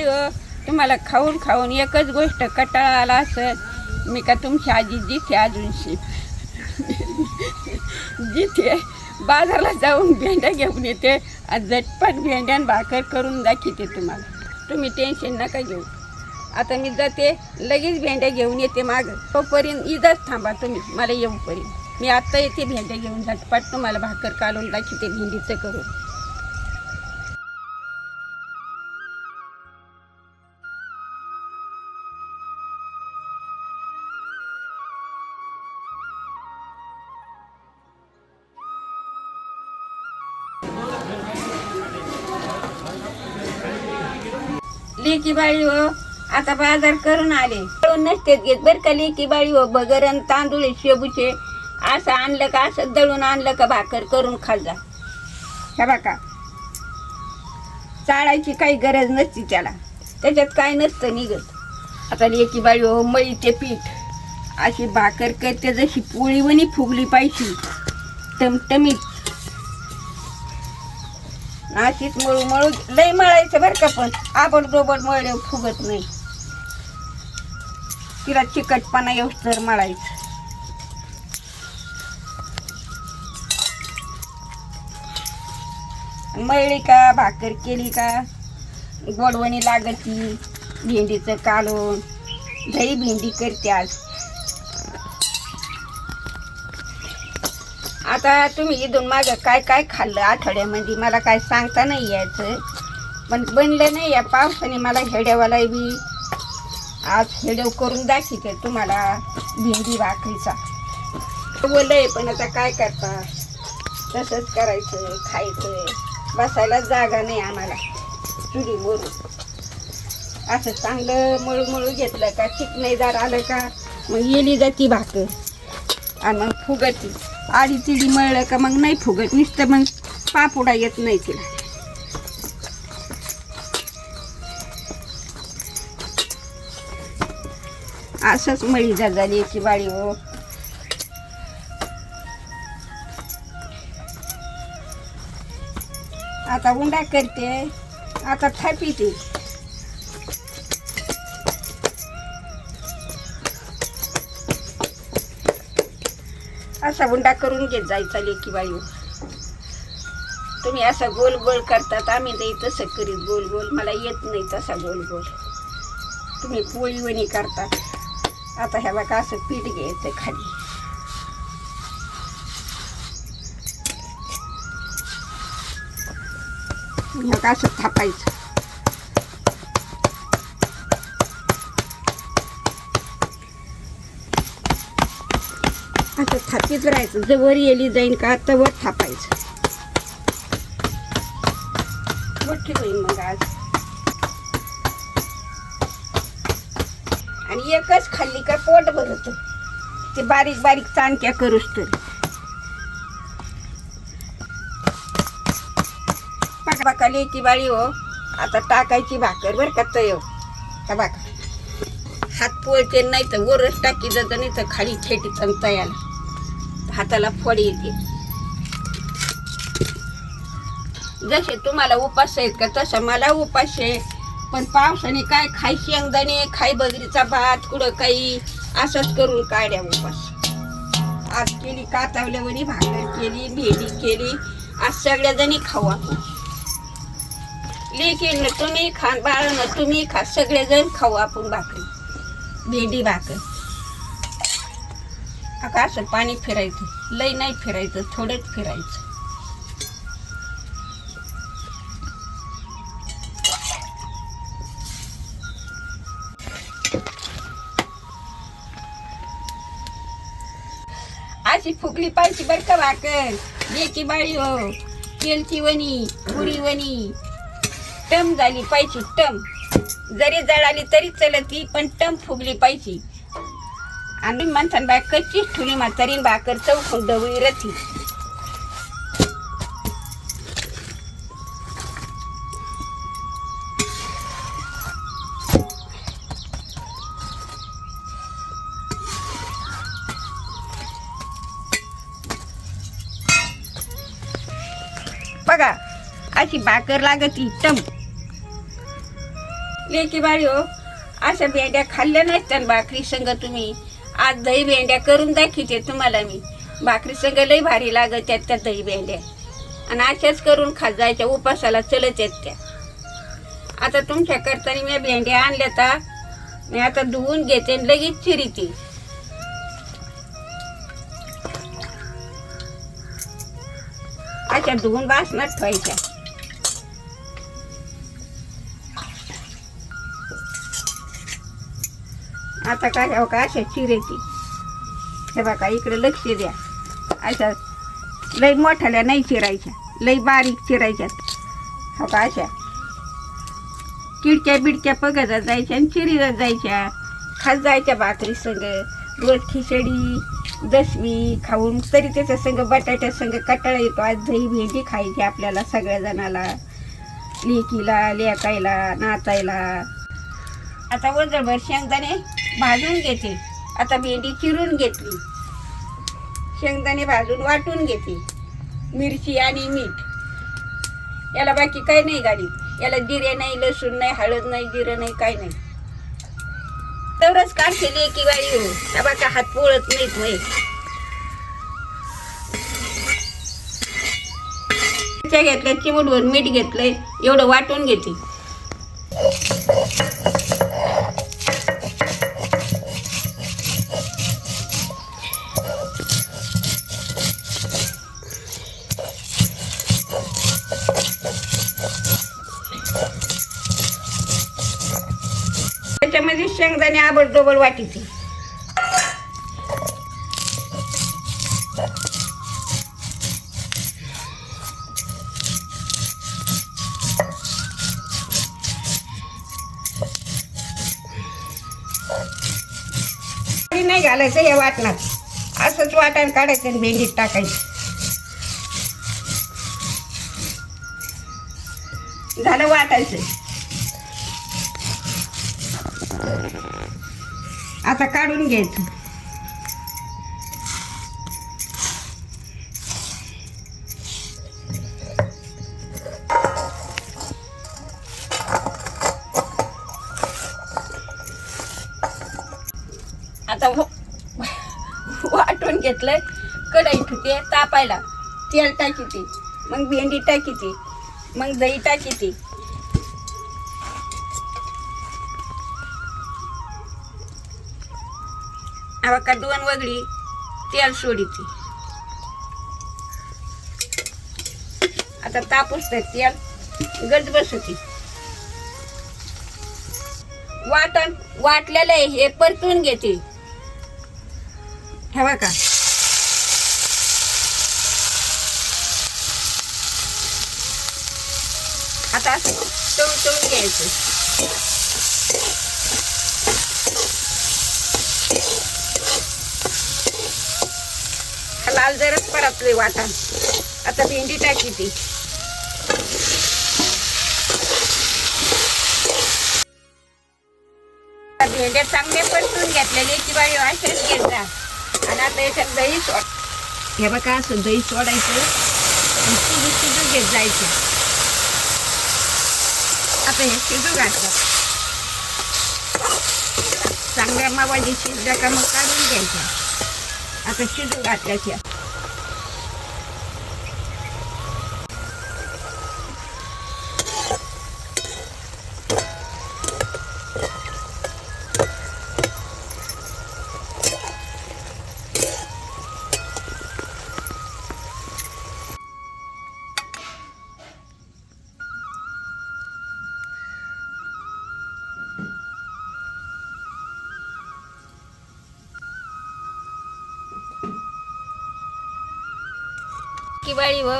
बाई हो तुम्हाला खाऊन खाऊन एकच गोष्ट कटाळा आला असत मी का तुमची आजी जिथे अजूनशी जिथे बाजारला जाऊन भेंड्या घेऊन येते आणि झटपट भेंड्यान भाकर करून दाखवते तुम्हाला. तुम्ही टेन्शन नका घेऊ. आता मी जाते लगेच भेंड्या घेऊन येते मागं. तोपर्यंत इथंच थांबा तुम्ही मला येऊपर्यंत. मी आत्ता येते भेंड्या घेऊन झटपट तुम्हाला भाकर काढून दाखवते भेंडीचं करून. लेकी बाळी हो. आता बाजार करून आले. कळून नसतेच घेत बरं का लेकी बाळी हो. बगरण तांदूळ शेबूचे. असं आणलं का असं दळून आणलं का भाकर करून खाजा ह्या बाका चाळायची काही गरज नसती त्याला. त्याच्यात काय नसतं निघत. आता लेकी बाळी हो मळीचे पीठ. अशी भाकर करते जशी पोळीवणी फुगली पाहिजे. टमटमीत अशीच मळू मळू लय मळायचं बरं का पण. आबड दोबड मळले फुगत नाही. तिला चिकटपणा येऊस तर मळायचं. मळली का भाकर केली का? गोडवणी लागती भेंडीचं काढून दही भेंडी करते आज. आता तुम्ही इथून मागं काय काय खाल्लं आठवड्यामध्ये? मला काय सांगता नाही यायचं. पण बनलं नाही या पावसाने. मला हेड्यावाला बी आज हेडव करून दाखवते तुम्हाला भेंडी भाकरीचा. बोलय पण आता काय करता? तसंच करायचं खायचं. बसायला जागा नाही आम्हाला. चुली मोरून असं चांगलं मळू मळू घेतलं का चिकणीदार आलं का मग येली जाती भाकर आणि मग फुगती. आडी तिडी मळलं का मग नाही फुगत. नुसतं मग पापुडा येत नाही तिला. असंच मळी झाली याची बाळी हो. आता उंडा करते. आता थापीते. असा हुंडा करून घेत जायचा लेकी बाई तुम्ही असं गोल गोल करतात आम्ही नाही तसं करीत गोल गोल मला येत नाही तसा गोल गोल तुम्ही पोळीवणी करतात आता ह्या बघा असं पीठ घ्यायचं खाली. मग असं थापायचं. असं थापीत राहायचं. जवळ येली जाईन का तवर थापायचं. मोठी होईल मग आज. आणि एकच खाल्ली का पोट भरत. ते बारीक बारीक चाणक्या करूच तर. पाकाली बघा बाळी हो. आता टाकायची भाकर बरं का तय. का भाकर? हात पोळते नाही तर वरच टाकी जातं नाही तर खाली खेटी तयाला हाताला फळ येते. जसे तुम्हाला उपास आहेत का तसं मला उपास आहे. पण पावसाने काय खाय शेंगदाणे खाय बगरीचा भात कुठं काही असंच करून काढ्या उपास. आज केली कातावल्यावरी भाकर केली भेंडी केली आज सगळ्या जणी खाऊ आपण लेकिन तुम्ही खा बाळानं तुम्ही खा सगळेजण खाऊ आपण भाकरी. भेंडी भाकर. आता असं पाणी फिरायचं. लई नाही फिरायचं थोडंच फिरायचं. अशी फुगली पाहिजे बरं का भाकर लेकी बाळी हो. तेलची वणी पुरी वणी. टम झाली पाहिजे टम. जरी जळाली तरी चलती पण टम फुगली पाहिजे. आणि म्हणतात बाय कच्चीच ठुली म्हातारीन भाकर चौकून डवळी रथी. बघा अशी भाकर लागती टम लेकी बाळी हो अशा भेंड्या खाल्ल्या नसत्या ना भाकरी संग तुम्ही? आज दही भेंड्या करून दाखवते तुम्हाला मी. भाकरी संग लई भारी लागत त्यात त्या दही भेंड्या. आणि अशाच करून खात जायच्या उपासाला चलत आहेत त्या. आता तुमच्या करताना मी भेंड्या आणल्या तर मी आता धुवून घेते आणि लगेच चिरीते. अशा धुवून बासनात ठेवायच्या. आता काय हो का अशा चिरेची हे बघा इकडे लक्ष द्या. अशा लई मोठ्याल्या नाही चिरायच्या लई बारीक चिरायच्यात हो का अशा किडक्या बिडक्या पगत जायच्या आणि चिरीत जायच्या. खास जायच्या भाकरी संग रोज खिचडी दसवी खाऊन तरी त्याच्या संग बटाट्या संग कटाळा येतो. आज दही भेंडी खायची आपल्याला सगळ्या जणाला लेकीला लेकायला नाचायला आता वजनभर शेंगदाणे भाजून घेते. आता भेंडी चिरून घेतली. शेंगदाणे भाजून वाटून घेते. मिरची आणि मीठ. याला बाकी काही नाही गाडी. याला जिरे नाही लसूण नाही हळद नाही जिरं नाही काही नाही. तेवढंच केली की गाडी बाका हात पोळत नाहीत नाही घेतल्या चिमूटभर मीठ घेतलंय. एवढं वाटून घेते. शेंगदाणे आबड डबल वाटीची नाही घालायचं या वाटणात. असंच वाटण काढायचं आणि भेंडीत टाकायचं. झालं वाटायचं. आता काढून घ्यायचं. आता वाटून घेतलंय. कढई ठुते तापायला. तेल टाकी ती मग भेंडी टाकी ती मग दही टाकी ती बघा दोन वगळी तेल सोडीते. आता तापूस तर तेल गज बसवते. वाटण वाटलेलं आहे हे परतून घेते. ठेवा का? आता तळून तळून घ्यायचं. हा परतले वाटण आता भेंडी टाकी ती. भेंड्या चांगले परतून घेतलेले किंवा बाई असेच घेत आणि आता याच्यात दही सोड. हे बघा असं दही सोडायचं. शिजू शिजू घेत जायचं. आता हे शिजू घातलं चांगल्या मावाजी शिजल्या का मग काढून घ्यायच्या आता शिजू घातल्याच्या बाळी व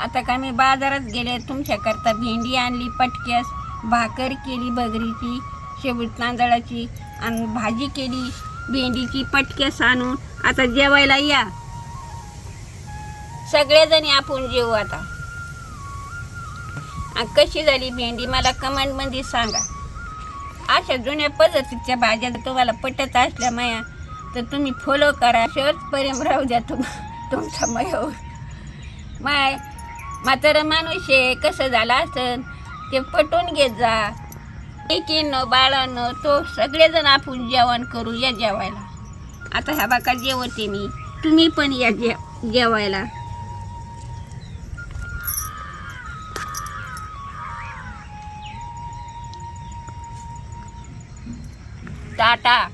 आता काय मी बाजारात गेले तुमच्याकरता भेंडी आणली पटक्यास भाकर केली बगरीची शेवट तांदळाची आणि भाजी केली भेंडीची पटक्यास आणून आता जेवायला या. सगळेजणी आपण जेवू आता. कशी झाली भेंडी मला कमेंटमध्ये सांगा. अशा जुन्या पद्धतीच्या भाज्या जर तुम्हाला पटत असल्या माया तर तुम्ही फॉलो करा. शेवट प्रेम राहू द्या तुम तुमचा मयावर. माय म्हातारं माणूस आहे कसं झालं असं ते पटवून घेत जा. एकीनं बाळानं तो सगळेजण आपण जेवण करू या जेवायला. आता ह्या बाका जेवते मी. तुम्ही पण या जे जेवायला. टाटा.